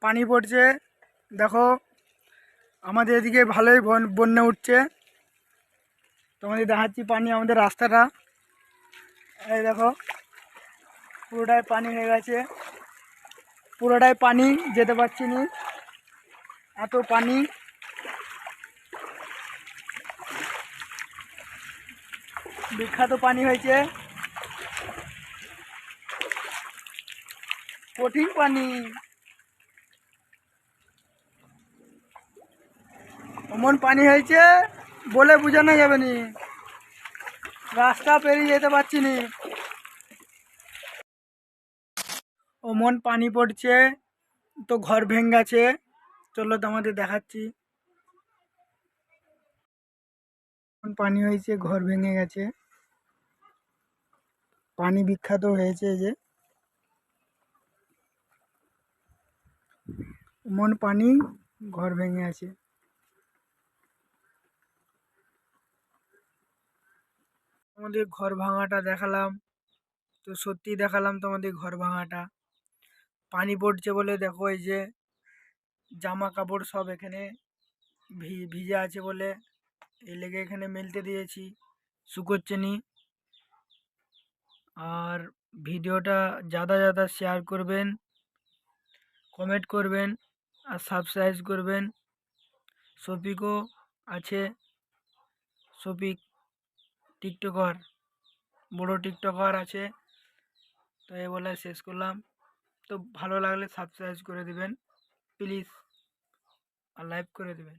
পানি পড়ছে। দেখো, আমাদের এদিকে ভালোই বন- বন্যা উঠছে। তোমাদের দেখাচ্ছি পানি আমাদের রাস্তাটা। এই দেখো, পুরোটাই পানি হয়ে গেছে। পুরোটাই পানি যেতে পারছি না। এত পানি। বিখ্যাত পানি হয়েছে। কঠিন পানি। এমন পানি হয়েছে বলে বোঝানো যাবে নি। রাস্তা পেরিয়ে যেতে পারছি নি। ওমন পানি পড়ছে, তো ঘর ভেঙে গেছে চলো তোমাদের দেখাচ্ছি। পানি হয়েছে, ঘর ভেঙে গেছে। পানি বিখ্যাত হয়েছে যে। এমন পানি, ঘর ভেঙে আছে। আমাদের ঘর ভাঙাটা দেখালাম। তো সত্যি দেখালাম তোমাদের ঘর ভাঙাটা। পানি পড়ছে বলে দেখো এই যে, জামা কাপড় সব এখানে ভিজে আছে বলে এই লেগে এখানে মেলতে দিয়েছি শুকোচ্ছে নি আর ভিডিওটা যাদা যাদা শেয়ার করবেন কমেন্ট করবেন আর সাবস্ক্রাইব করবেন। শফিকও আছে, শফিক টিকটকার, বড় টিকটকার আছে। তো এই বলে শেষ করলাম। তো ভালো লাগলে সাবস্ক্রাইব করে দেবেন। প্লিজ আর লাইভ করে দেবেন।